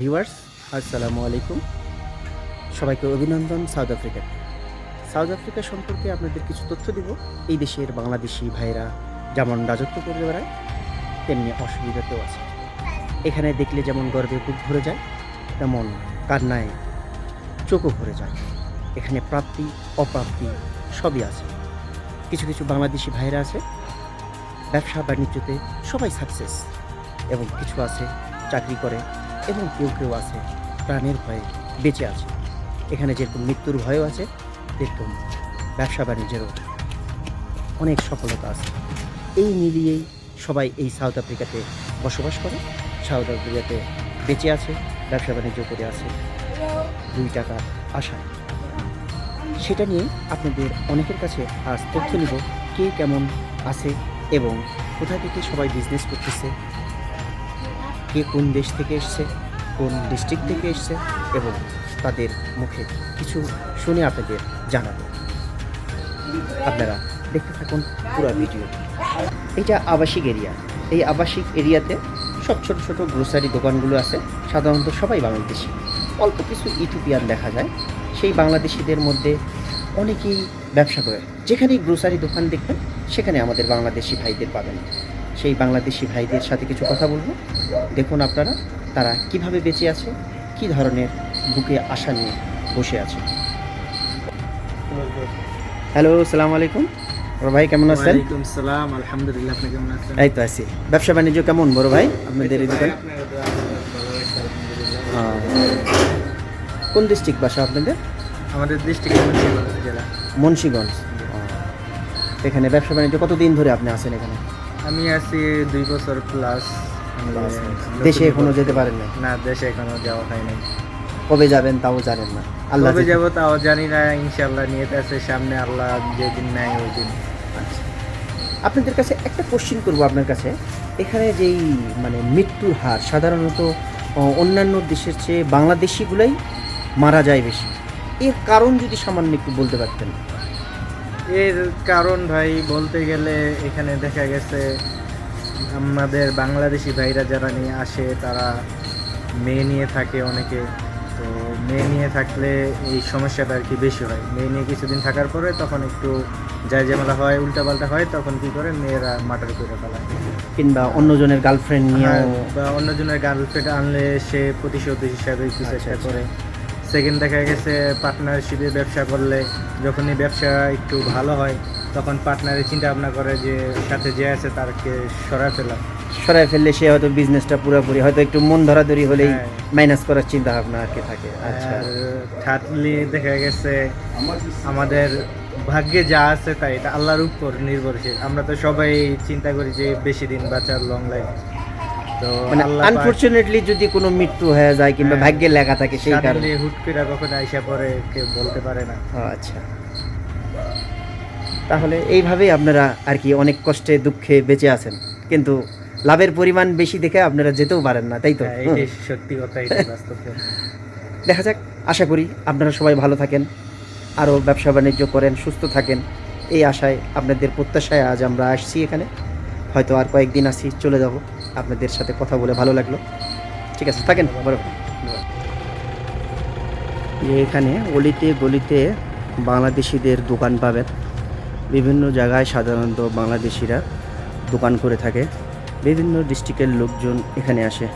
Viewers, আসসালামু আলাইকুম। সবাইকে অভিনন্দন সাউথ আফ্রিকা। সাউথ আফ্রিকা সম্পর্কে আপনাদের কিছু তথ্য দিব। এই দেশের বাংলাদেশি ভাইরা যেমন রাজত্ব করে বেড়ায়, তেমনি অসুবিধাতেও আছে। এখানে দেখলে যেমন গর্বে বুক ভরে যায়, তেমন কান্নায় চোখও ভরে যায়। এখানে প্রাপ্তি, অপ্রাপ্তি সবই আছে। কিছু কিছু বাংলাদেশি ভাইরা আছে, ব্যবসা বাণিজ্যতে সবাই সাকসেস এবং কিছু আছে, চাকরি করে এবং কেউ কেউ আছে প্রাণের ভয়ে বেঁচে আছে। এখানে যেরকম মৃত্যুর ভয়ও আছে, তেরকম ব্যবসা বাণিজ্যেরও অনেক সফলতা আছে। এই মিলিয়েই সবাই এই সাউথ আফ্রিকাতে বসবাস করে। সাউথ আফ্রিকাতে বেঁচে আছে, ব্যবসা বাণিজ্য করে আছে। দুই টাকার আশায় সেটা নিয়ে আপনাদের অনেকের কাছে আজ তথ্য নিব, কে কেমন আছে এবং কোথা থেকে সবাই বিজনেস করতেছে কে কোন দেশ থেকে এসছে, কোন ডিস্ট্রিক্ট থেকে এসছে এবং তাদের মুখে কিছু শুনে আপনাদের জানাব। আপনারা দেখতে থাকুন পুরো ভিডিও। এটা আবাসিক এরিয়া। এই আবাসিক এরিয়াতে সব ছোট ছোট গ্রোসারি দোকানগুলো আছে, সাধারণত সবাই বাংলাদেশি। অল্প কিছু ইথিওপিয়ান দেখা যায়। সেই বাংলাদেশিদের মধ্যে অনেকেই ব্যবসা করে। যেখানেই গ্রোসারি দোকান দেখবেন, সেখানে আমাদের বাংলাদেশি ভাইদের পাবেন। সেই বাংলাদেশি ভাইদের সাথে কিছু কথা বলব। দেখুন আপনারা তারা কীভাবে বেঁচে আছে কি ধরনের বুকে আশা নিয়ে বসে আছে। হ্যালো সালাম আলাইকুম। বড় ভাই কেমন আছেন? ওয়ালাইকুম সালাম আলহামদুলিল্লাহ আপনি কেমন আছেন? এই তো আছি। ব্যবসা বাণিজ্য কেমন বড় ভাই? আপনাদের এই দোকান। কোন ডিস্ট্রিক্ট বাসা আপনাদের? আমাদের ডিস্ট্রিক্ট মুন্সিগঞ্জ জেলা। মুন্সিগঞ্জ। এখানে ব্যবসা বাণিজ্য কতদিন ধরে আপনি আছেন এখানে? আমি আছি দুই বছর প্লাস দেশে এখনও যেতে পারেন না না দেশে এখনও যাওয়া হয় নাই। কবে যাবেন তাও জানেন না। আল্লাহ কবে যাব তাও জানি না ইনশাল্লাহ নিয়ত আছে সামনে আল্লাহ যেদিন নেয় ওই দিন। আচ্ছা। আপনাদের কাছে একটা কোশ্চিন করব আপনার কাছে। এখানে যেই মানে মৃত্যুর হার সাধারণত অন্যান্য দেশের চেয়ে বাংলাদেশিগুলাই মারা যায় বেশি। এর কারণ যদি সামান্য একটু বলতে পারতেন। এর কারণ ভাই বলতে গেলে এখানে দেখা গেছে আমাদের বাংলাদেশি ভাইরা যারা নিয়ে আসে তারা মেয়ে নিয়ে থাকে অনেকে। তো মেয়ে নিয়ে থাকলে এই সমস্যাটা আর কি বেশি হয়। মেয়ে নিয়ে কিছুদিন থাকার পরে তখন একটু যাই ঝামেলা হয় উল্টাপাল্টা হয় তখন কি করে মেয়েরা মাটার করে ফেলায় কিংবা অন্যজনের গার্লফ্রেন্ড নিয়ে হ্যাঁ, বা অন্যজনের গার্লফ্রেন্ড আনলে সে প্রতিশোধ হিসাবে কিছু আচ্ছা, একটা আচ্ছা। করে। সেকেন্ড দেখা গেছে পার্টনারশিপে ব্যবসা করলে যখনই ব্যবসা একটু ভালো হয় তখন পার্টনারের চিন্তা ভাবনা করে যে সাথে যে আছে তারকে সরা ফেলা। সরাই ফেললে সে হয়তো বিজনেসটা পুরোপুরি হয়তো একটু মন ধরাধরি হলেই হ্যাঁ। মাইনাস করার চিন্তা ভাবনা আর কি থাকে। আচ্ছা। আর থার্ডলি দেখা গেছে আমাদের ভাগ্যে যা আছে তাই এটা আল্লাহর উপর নির্ভরশীল। আমরা তো সবাই চিন্তা করি যে বেশি দিন বাঁচার লং লাইফ মানে আনফরচুনেটলি যদি কোনো মৃত্যু হয়ে যায় কিংবা হ্যাঁ। ভাগ্যে লেখা থাকে সেই কারণে। হুট করে কখন আইসা পরে কেউ বলতে পারে না। আচ্ছা। তাহলে এইভাবেই আপনারা আর কি অনেক কষ্টে দুঃখে বেঁচে আছেন। কিন্তু লাভের পরিমাণ বেশি দেখে আপনারা যেতেও পারেন না তাই তো? হ্যাঁ, সত্যি কথা। দেখা যাক আশা করি আপনারা সবাই ভালো থাকেন আরও ব্যবসা বাণিজ্য করেন সুস্থ থাকেন। এই আশায় আপনাদের প্রত্যাশায় আজ আমরা আসছি এখানে। হয়তো আর কয়েকদিন আসি চলে যাব। আপনাদের সাথে কথা বলে ভালো লাগল। ঠিক আছে, থাকেন যে এখানে অলিতে গলিতে বাংলাদেশিদের দোকান পাবেন। বিভিন্ন জায়গায় সাধারণত বাংলাদেশিরা দোকান করে থাকে। বিভিন্ন ডিস্ট্রিক্টের লোকজন এখানে আসে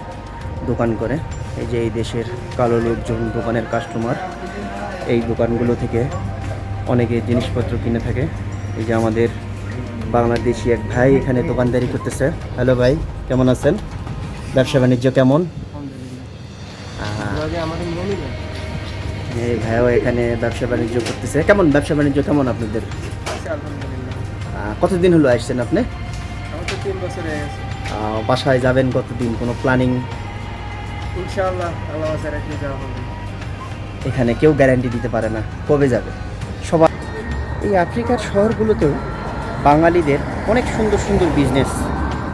দোকান করে। এই যে এই দেশের কালো লোকজন, দোকানের কাস্টমার এই দোকানগুলো থেকে অনেকে জিনিসপত্র কিনে থাকে। এই যে আমাদের বাংলাদেশি এক ভাই এখানে দোকানদারি করতেছে। হ্যালো ভাই কেমন আছেন? ব্যবসা বাণিজ্য কেমন? এই ভাইও এখানে ব্যবসা বাণিজ্য করতেছে। কেমন ব্যবসা বাণিজ্য কেমন আপনাদের? কতদিন হলো আসছেন আপনি? বাসায় যাবেন কতদিন? কোনো প্ল্যানিং এখানে কেউ গ্যারান্টি দিতে পারে না। কবে যাবে? সবাই এই আফ্রিকার শহরগুলোতেও বাঙালিদের অনেক সুন্দর সুন্দর বিজনেস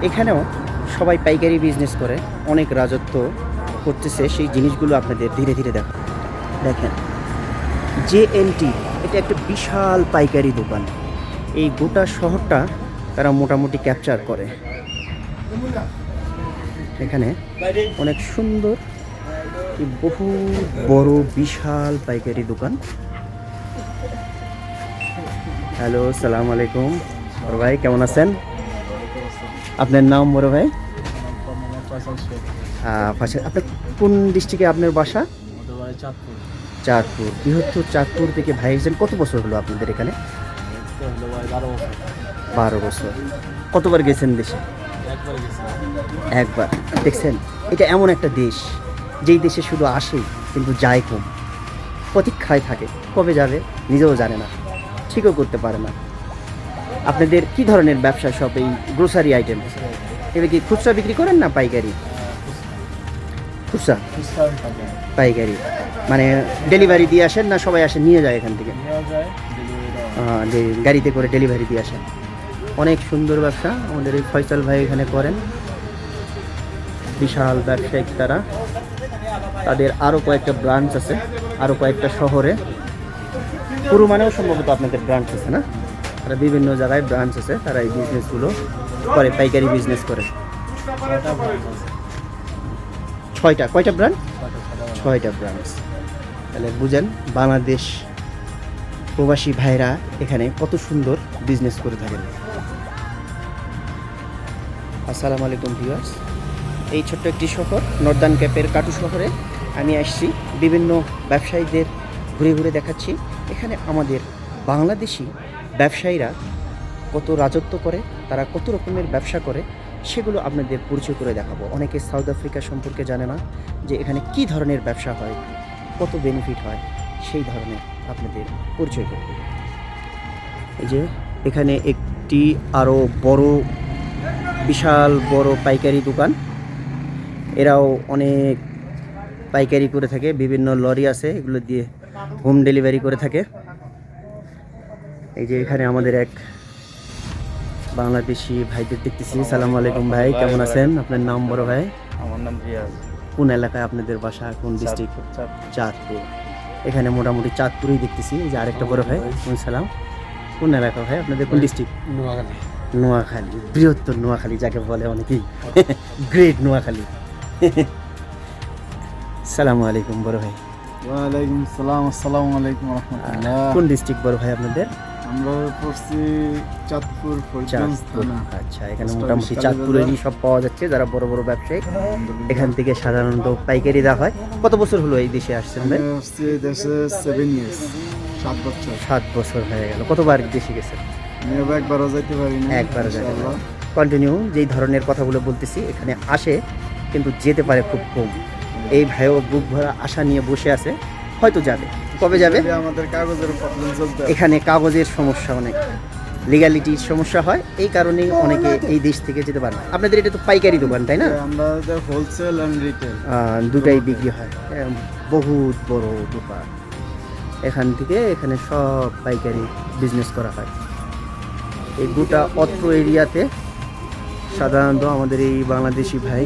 এখানেও সবাই পাইকারি বিজনেস করে, অনেক রাজত্ব করতেছে, সেই জিনিসগুলো আপনাদের ধীরে ধীরে দেখা দেখেন জে টি এটা একটা বিশাল পাইকারি দোকান। এই গোটা শহরটা তারা মোটামুটি ক্যাপচার করে। এখানে অনেক সুন্দর বহু বড়, বিশাল পাইকারি দোকান। হ্যালো, সালাম আলাইকুম। বড় ভাই, কেমন আছেন? আপনার নাম বড় ভাই? আপনার কোন ডিস্ট্রিক্টে আপনার বাসা? চাঁদপুর। বৃহত্তর চাঁদপুর থেকে ভাই এসেছেন, কত বছর হলো আপনাদের এখানে? বারো বছর। কতবার গেছেন দেশে? একবার। দেখছেন, এটা এমন একটা দেশ, যেই দেশে শুধু আসে, কিন্তু যায় কম। প্রতীক্ষায় থাকে, কবে যাবে, নিজেও জানে না। ঠিকও করতে পারে না। আপনাদের কি ধরনের ব্যবসা সব এই গ্রোসারি আইটেম এবার কি খুচরা বিক্রি করেন না পাইকারি? খুচরা? পাইকারি। মানে ডেলিভারি দিয়ে আসেন না সবাই আসে নিয়ে যায় এখান থেকে? গাড়িতে করে ডেলিভারি দিয়ে আসেন। অনেক সুন্দর ব্যবসা আমাদের এই ফয়সাল ভাই এখানে করেন। বিশাল ব্যবসায়িক তারা। তাদের আরও কয়েকটা ব্রাঞ্চ আছে আরও কয়েকটা শহরে। পুরো মানেও সম্ভবত আপনাদের ব্রাঞ্চ আছে না? তারা বিভিন্ন জায়গায় ব্রাঞ্চ আছে, তারা এই বিজনেসগুলো করে, পাইকারি বিজনেস করে। ছয়টা, কয়টা ব্রাঞ্চ ছয়টা ব্রাঞ্চ তাহলে বুঝেন, বাংলাদেশ প্রবাসী ভাইরা এখানে কত সুন্দর বিজনেস করে থাকেন। আসসালামু আলাইকুম ভিউয়ার্স এই ছোট্ট একটি শহর নর্দার্ন ক্যাপের কাটু শহরে আমি আসছি। বিভিন্ন ব্যবসায়ীদের ঘুরে ঘুরে দেখাচ্ছি। এখানে আমাদের বাংলাদেশি ব্যবসায়ীরা কত রাজত্ব করে, তারা কত রকমের ব্যবসা করে, সেগুলো আপনাদের পরিচয় করে দেখাবো। অনেকে সাউথ আফ্রিকা সম্পর্কে জানে না যে এখানে কি ধরনের ব্যবসা হয়, কত বেনিফিট হয়, সেই ধরনের আপনাদের পরিচয় করব এই যে এখানে একটি আরও বড়, বিশাল বড় পাইকারি দোকান। এরাও অনেক পাইকারি করে থাকে, বিভিন্ন লরি আছে, এগুলো দিয়ে হোম ডেলিভারি করে থাকে। এই যে এখানে আমাদের এক বাংলাদেশি ভাইদের দেখতেছি। সালাম আলাইকুম ভাই কেমন আছেন? আপনার নাম বড় ভাই? আমার নাম রিয়াজ। কোন এলাকায় আপনাদের বাসা? কোন ডিস্ট্রিক্ট চাঁদপুর এখানে মোটামুটি চাঁদপুরেই দেখতেছি। এই যে আরেকটা বড় ভাই কোন সালাম। কোন এলাকা ভাই? আপনাদের কোন ডিস্ট্রিক্ট নোয়াখালী। বৃহত্তর নোয়াখালী যাকে বলে অনেকেই। গ্রেট নোয়াখালী। সালামু আলাইকুম বড় ভাই। ওয়ালাইকুম সালাম আসসালামু আলাইকুম রহমতুল্লাহ। কোন ডিস্ট্রিক্ট বড় ভাই আপনাদের? আমরা পড়ছি চাঁদপুর আচ্ছা এখানে মোটামুটি চাঁদপুরেরই সব পাওয়া যাচ্ছে যারা বড় বড় ব্যবসায়ী। এখান থেকে সাধারণত পাইকারি দেওয়া হয়। কত বছর হলো এই দেশে আসছেন ভাই? আসছি দেশে সেভেন ইয়ার্স সাত বছর। সাত বছর হয়ে গেল। কতবার দেশে গেছেন? একবারও যাইতে পারি না একবারও যাইতে কন্টিনিউ যেই ধরনের কথাগুলো বলতেছি এখানে আসে কিন্তু যেতে পারে খুব কম। এই ভাইও বুক ভরা আশা নিয়ে বসে আছে। হয়তো যাবে। কবে যাবে? আমাদের কাগজের প্রবলেম চলতে এখানে কাগজের সমস্যা অনেক। লিগ্যালিটির সমস্যা হয় এই কারণেই অনেকে এই দেশ থেকে যেতে পারে না। আপনাদের এটা তো পাইকারি দোকান তাই না? আমরা হোলসেল অ্যান্ড রিটেল দুটাই বিক্রি হয়। বহুত বড় দোকান। এখান থেকে এখানে সব পাইকারি বিজনেস করা হয়। এই গোটা অত্র এরিয়াতে সাধারণত আমাদের এই বাংলাদেশি ভাই